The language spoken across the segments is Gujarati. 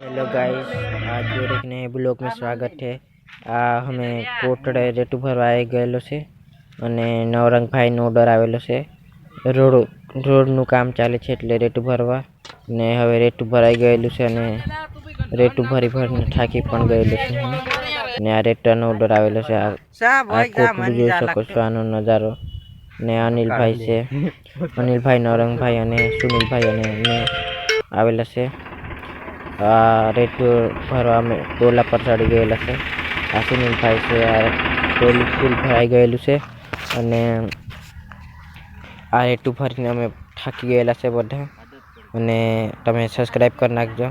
हेलो गाइस आज जो एक नए ब्लॉग में સ્વાગત છે આ અમે કોટડે રેટુ ભરવા આવી ગયેલો છે અને નવરંગભાઈનો ઓર્ડર આવેલો છે રોડ રોડનું કામ ચાલે છે એટલે રેટુ ભરવા ને હવે રેટુ ભરાઈ ગયેલું છે અને રેટુ ભરી ભરીને થાકી પણ ગયેલું છે હું. ને આ રેટાનો ઓર્ડર આવેલો છે આ આ કોટડું જોઈ શકો છો આનો નજારો ને અનિલભાઈ છે અનિલભાઈ નવરંગભાઈ અને સુનિલભાઈ અને અમે આવેલા છે આ રેટ ભરવા અમે ટોલા પર ચડી ગયેલા છે. આ સુનિલભાઈ છે, આ ટોલ ફૂલ ભરાઈ ગયેલું છે અને આ રેટું ભરીને અમે થાકી ગયેલા છે બધા. અને તમે સબસ્ક્રાઈબ કરી નાખજો.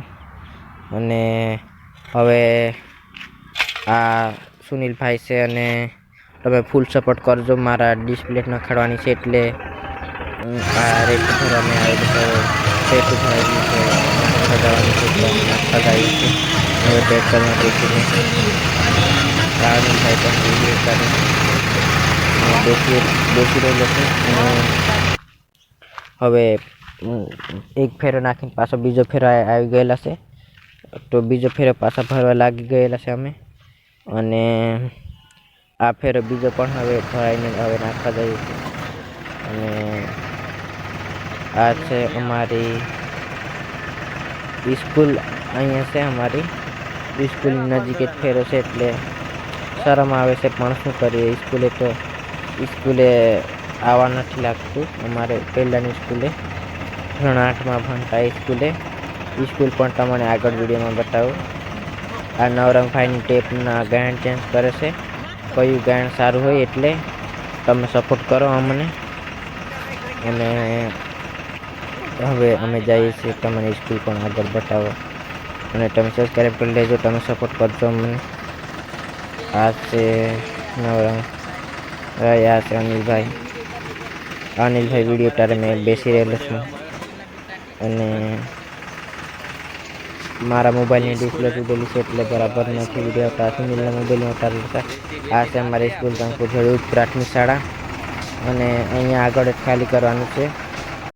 અને હવે આ સુનિલભાઈ છે અને તમે ફૂલ સપોર્ટ કરજો. મારા ડિસ્પ્લે નખાડવાની છે એટલે આ રેટ ભરવા મેં રેટ ગયું છે. સજાવવાની નાખવા જાય છે હવે ટ્રેક્ટરમાં બેસીને રાહુલભાઈ પણ વીડિયો કરે અને બેસી બેસી રહેલો છે હવે એક ફેરો નાખીને પાછો બીજો ફેરો આવી ગયેલા છે. તો બીજો ફેરો પાછા ભરવા લાગી ગયેલા છે અમે. અને આ ફેરો બીજો પણ હવે ભરાઈને હવે નાખવા જઈએ છીએ. અને આ છે અમારી સ્કૂલ અહીંયા છે અમારી. સ્કૂલ નજીક જ ફેરો છે એટલે શરમ આવે છે, પણ શું કરીએ? સ્કૂલે તો સ્કૂલે આવવા નથી લાગતું. અમારે પહેલાંની સ્કૂલે, ધોરણ આઠમાં ભણતા સ્કૂલે. સ્કૂલ પણ તમને આગળ વિડીયોમાં બતાવું. આ નવરંગભાઈની ટેપના ગાયન ચેન્જ કરે છે. કયું ગાયન સારું હોય એટલે તમે સપોર્ટ કરો અમને. અને હવે અમે જઈએ છીએ તમને સ્કૂલ પણ આગળ બતાવો અને તમે સબસ્ક્રાઈબ કરી લેજો, તમે સપોર્ટ કરજો મને આ છે નવરંગ હવે આ છે અનિલભાઈ. અનિલભાઈ વીડિયો તારે મેં બેસી રહેલો છું. અને મારા મોબાઈલની ડિસ્પ્લે તૂટેલી છે એટલે બરાબર નથી વીડિયો આવતા. સુનિલના મોબાઈલમાં ઉતારેલું આ છે અમારી સ્કૂલ કંકુ જરૂર પ્રાથમિક શાળા. અને અહીંયા આગળ ખાલી કરવાનું છે.